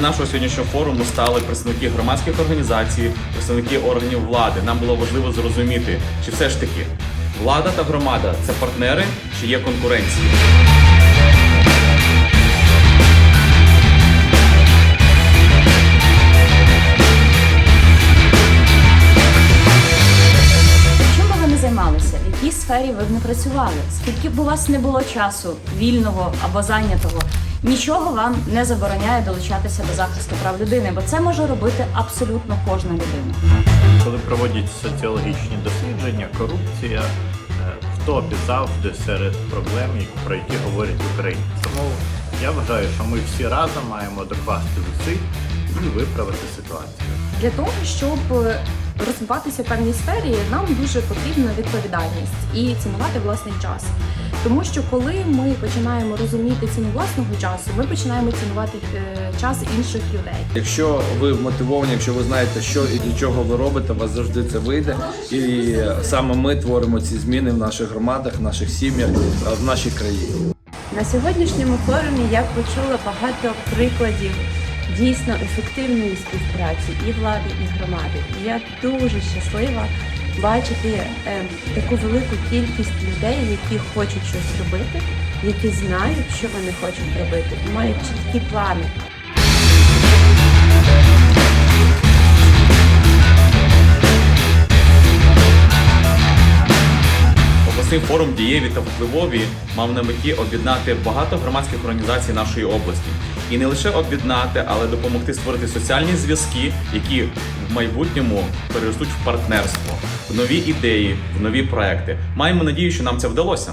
нашого сьогоднішнього форуму стали представники громадських організацій, представники органів влади. Нам було важливо зрозуміти, чи все ж таки влада та громада це партнери, чи є конкуренція. Якій сфері ви б не працювали? Скільки б у вас не було часу вільного або зайнятого? Нічого вам не забороняє долучатися до захисту прав людини, бо це може робити абсолютно кожна людина. Коли проводять соціологічні дослідження, корупція е, в топі завжди серед проблем, про які говорять українці. Тому я вважаю, що ми всі разом маємо докласти зусиль і виправити ситуацію. Для того, щоб е, розвиватися в певній сфері, нам дуже потрібна відповідальність і цінувати власний час. Тому що коли ми починаємо розуміти ціну власного часу, ми починаємо цінувати е, час інших людей. Якщо ви мотивовані, якщо ви знаєте, що і для чого ви робите, у вас завжди це вийде. І саме ми творимо ці зміни в наших громадах, в наших сім'ях, в нашій країні. На сьогоднішньому форумі я почула багато прикладів дійсно ефективної співпраці і влади, і громади. І я дуже щаслива бачити е, таку велику кількість людей, які хочуть щось робити, які знають, що вони хочуть робити, і мають чіткі плани. Обласний форум дієві та впливові мав на меті об'єднати багато громадських організацій нашої області. І не лише об'єднати, але допомогти створити соціальні зв'язки, які в майбутньому переростуть в партнерство, в нові ідеї, в нові проекти. Маємо надію, що нам це вдалося.